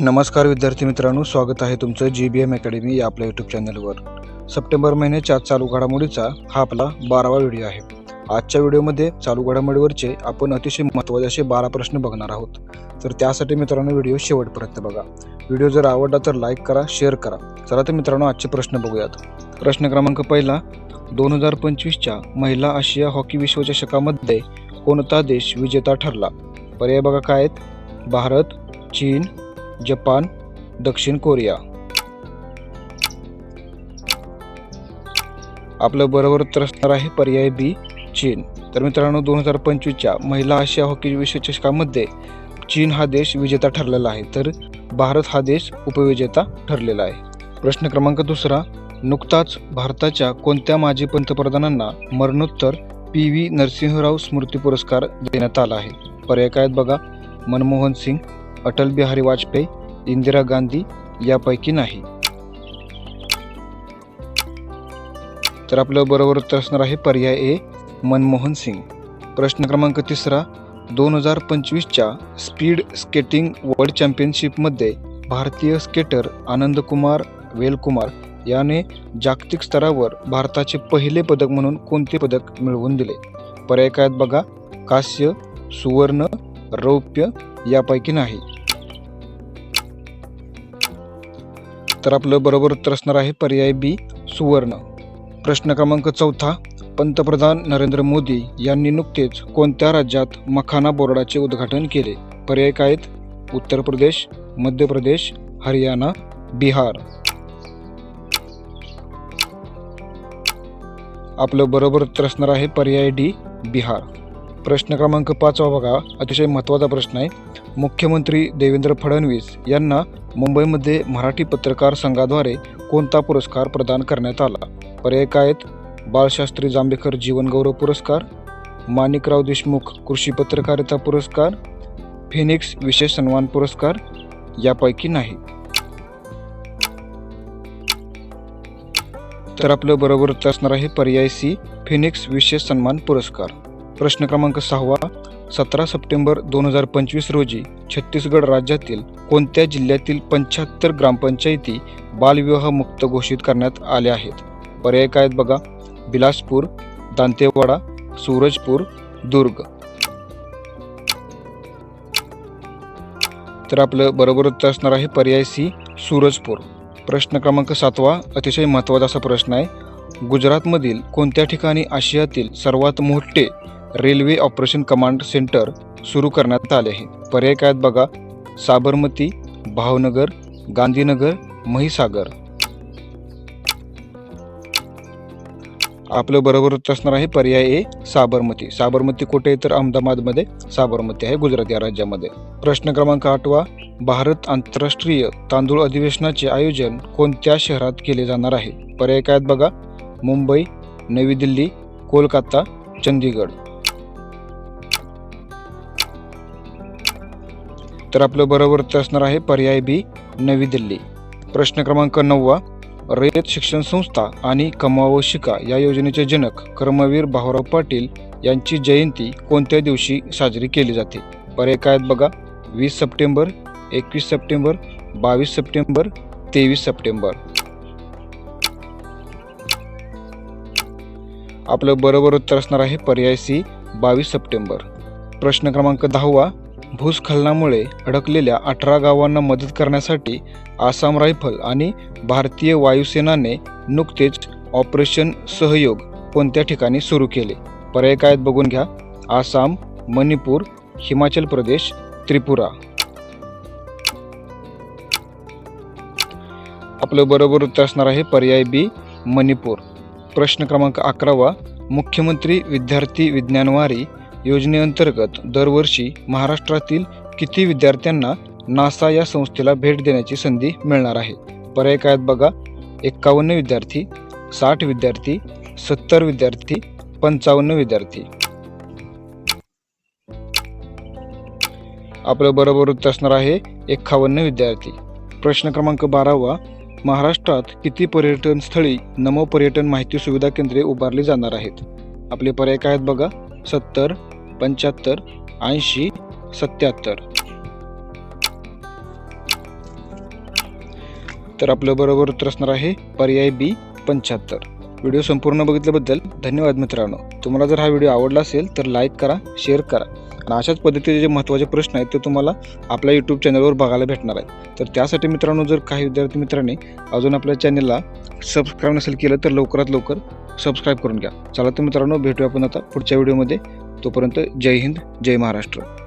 नमस्कार विद्यार्थी मित्रांनो स्वागत आहे तुमचं जी बी एम अकॅडमी या आपल्या यूट्यूब चॅनलवर सप्टेंबर महिन्याच्या चालू घडामोडीचा हा आपला बारावा व्हिडिओ आहे. आजच्या व्हिडिओमध्ये चालू घडामोडीवरचे आपण अतिशय महत्त्वाचे असे बारा प्रश्न बघणार आहोत. तर त्यासाठी मित्रांनो व्हिडिओ शेवटपर्यंत बघा. व्हिडिओ जर आवडला तर लाईक करा शेअर करा. चला तर मित्रांनो आजचे प्रश्न बघूयात. प्रश्न क्रमांक पहिला दोन हजार पंचवीसच्या महिला आशिया हॉकी विश्वचषकामध्ये कोणता देश विजेता ठरला? पर्याय बघा काय आहेत? भारत चीन जपान दक्षिण कोरिया. आपलं बरोबर उत्तर असणार आहे पर्याय बी चीन. तर मित्रांनो दोन हजार पंचवीसच्या महिला आशिया हॉकी विश्वचषकामध्ये चीन हा देश विजेता ठरलेला आहे. तर भारत हा देश उपविजेता ठरलेला आहे. प्रश्न क्रमांक दुसरा नुकताच भारताच्या कोणत्या माजी पंतप्रधानांना मरणोत्तर पी व्ही नरसिंहराव स्मृती पुरस्कार देण्यात आला आहे? पर्याय काय आहेत बघा. मनमोहन सिंग अटल बिहारी वाजपेयी इंदिरा गांधी यापैकी नाही. तर आपलं बरोबर उत्तर असणार आहे पर्याय ए मनमोहन सिंग. प्रश्न क्रमांक तिसरा दोन हजार पंचवीसच्या स्पीड स्केटिंग वर्ल्ड चॅम्पियनशिपमध्ये भारतीय स्केटर आनंदकुमार वेलकुमार याने जागतिक स्तरावर भारताचे पहिले पदक म्हणून कोणते पदक मिळवून दिले? पर्याय काय बघा? कांस्य सुवर्ण रौप्य यापैकी नाही. तर आपलं बरोबर उत्तर असणार आहे पर्याय बी सुवर्ण. प्रश्न क्रमांक चौथा पंतप्रधान नरेंद्र मोदी यांनी नुकतेच कोणत्या राज्यात मखाना बोर्डाचे उद्घाटन केले? पर्याय काय आहेत? उत्तर प्रदेश मध्य प्रदेश हरियाणा बिहार. आपलं बरोबर उत्तर असणार आहे पर्याय डी बिहार. प्रश्न क्रमांक पाचवा बघा. अतिशय महत्त्वाचा प्रश्न आहे. मुख्यमंत्री देवेंद्र फडणवीस यांना मुंबईमध्ये मराठी पत्रकार संघाद्वारे कोणता पुरस्कार प्रदान करण्यात आला? पर्याय काय आहेत? बाळशास्त्री जांभेकर जीवनगौरव पुरस्कार माणिकराव देशमुख कृषी पत्रकारिता पुरस्कार फिनिक्स विशेष सन्मान पुरस्कार यापैकी नाही. तर आपलं बरोबर असणार आहे पर्याय सी फिनिक्स विशेष सन्मान पुरस्कार. प्रश्न क्रमांक सहावा सतरा सप्टेंबर दोन हजार पंचवीस रोजी छत्तीसगड राज्यातील कोणत्या जिल्ह्यातील पंच्याहत्तर ग्रामपंचायती बालविवाह मुक्त घोषित करण्यात आल्या आहेत? पर्याय काय आहेत बघा. बिलासपूर दांतेवाडा सूरजपूर दुर्ग. तर आपलं बरोबर उत्तर असणार आहे पर्याय सी सूरजपूर. प्रश्न क्रमांक सातवा अतिशय महत्त्वाचा असा प्रश्न आहे. गुजरातमधील कोणत्या ठिकाणी आशियातील सर्वात मोठे रेल्वे ऑपरेशन कमांड सेंटर सुरू करण्यात आले आहे. पर्याय काय आहेत बघा. साबरमती भावनगर गांधीनगर महिसागर. आपलं बरोबर उत्तर असणार आहे पर्याय ए साबरमती. साबरमती कुठे आहे? तर अहमदाबादमध्ये. साबरमती आहे गुजरात या राज्यामध्ये. प्रश्न क्रमांक आठवा. भारत आंतरराष्ट्रीय तांदूळ अधिवेशनाचे आयोजन कोणत्या शहरात केले जाणार आहे? पर्याय काय बघा. मुंबई नवी दिल्ली कोलकाता चंदीगड. तर आपलं बरोबर उत्तर असणार आहे पर्याय बी नवी दिल्ली. प्रश्न क्रमांक नववा रयत शिक्षण संस्था आणि कमावो शिका या योजनेचे जनक कर्मवीर भाऊराव पाटील यांची जयंती कोणत्या दिवशी साजरी केली जाते? पर्याय काय आहेत बघा वीस सप्टेंबर एकवीस सप्टेंबर बावीस सप्टेंबर तेवीस सप्टेंबर. आपलं बरोबर उत्तर असणार आहे पर्याय सी बावीस सप्टेंबर. प्रश्न क्रमांक दहावा भूस्खलनामुळे अडकलेल्या अठरा गावांना मदत करण्यासाठी आसाम रायफल आणि भारतीय वायुसेनाने नुकतेच ऑपरेशन सहयोग कोणत्या ठिकाणी सुरू केले? पर्याय काय आहेत बघून घ्या. आसाम मणिपूर हिमाचल प्रदेश त्रिपुरा. आपलं बरोबर उत्तर असणार आहे पर्याय बी मणिपूर. प्रश्न क्रमांक अकरावा. मुख्यमंत्री विद्यार्थी विज्ञानवारी योजनेअंतर्गत दरवर्षी महाराष्ट्रातील किती विद्यार्थ्यांना नासा या संस्थेला भेट देण्याची संधी मिळणार आहे? पर्याय काय आहेत बघा. एक्कावन्न विद्यार्थी साठ विद्यार्थी सत्तर विद्यार्थी पंचावन्न विद्यार्थी. आपलं बरोबर उत्तर असणार आहे एक्कावन्न विद्यार्थी. प्रश्न क्रमांक बारावा. महाराष्ट्रात किती पर्यटन स्थळी नमो पर्यटन माहिती सुविधा केंद्रे उभारली जाणार आहेत? आपले पर्याय काय आहेत बघा? सत्तर पंच्याहत्तर ऐंशी सत्याहत्तर. तर आपलं बरोबर उत्तर असणार आहे पर्याय बी पंच्याहत्तर. व्हिडिओ संपूर्ण बघितल्याबद्दल धन्यवाद मित्रांनो. तुम्हाला जर हा व्हिडिओ आवडला असेल तर लाईक करा शेअर करा. आणि अशाच पद्धतीचे जे महत्त्वाचे प्रश्न आहेत ते तुम्हाला आपल्या यूट्यूब चॅनलवर बघायला भेटणार आहेत. तर त्यासाठी मित्रांनो जर काही विद्यार्थी मित्रांनी अजून आपल्या चॅनलला सबस्क्राईब नसेल केलं तर लवकरात लवकर सबस्क्राईब करून घ्या. चला तर मित्रांनो भेटूया आपण आता पुढच्या व्हिडिओमध्ये. तोपर्यंत जय हिंद जय महाराष्ट्र.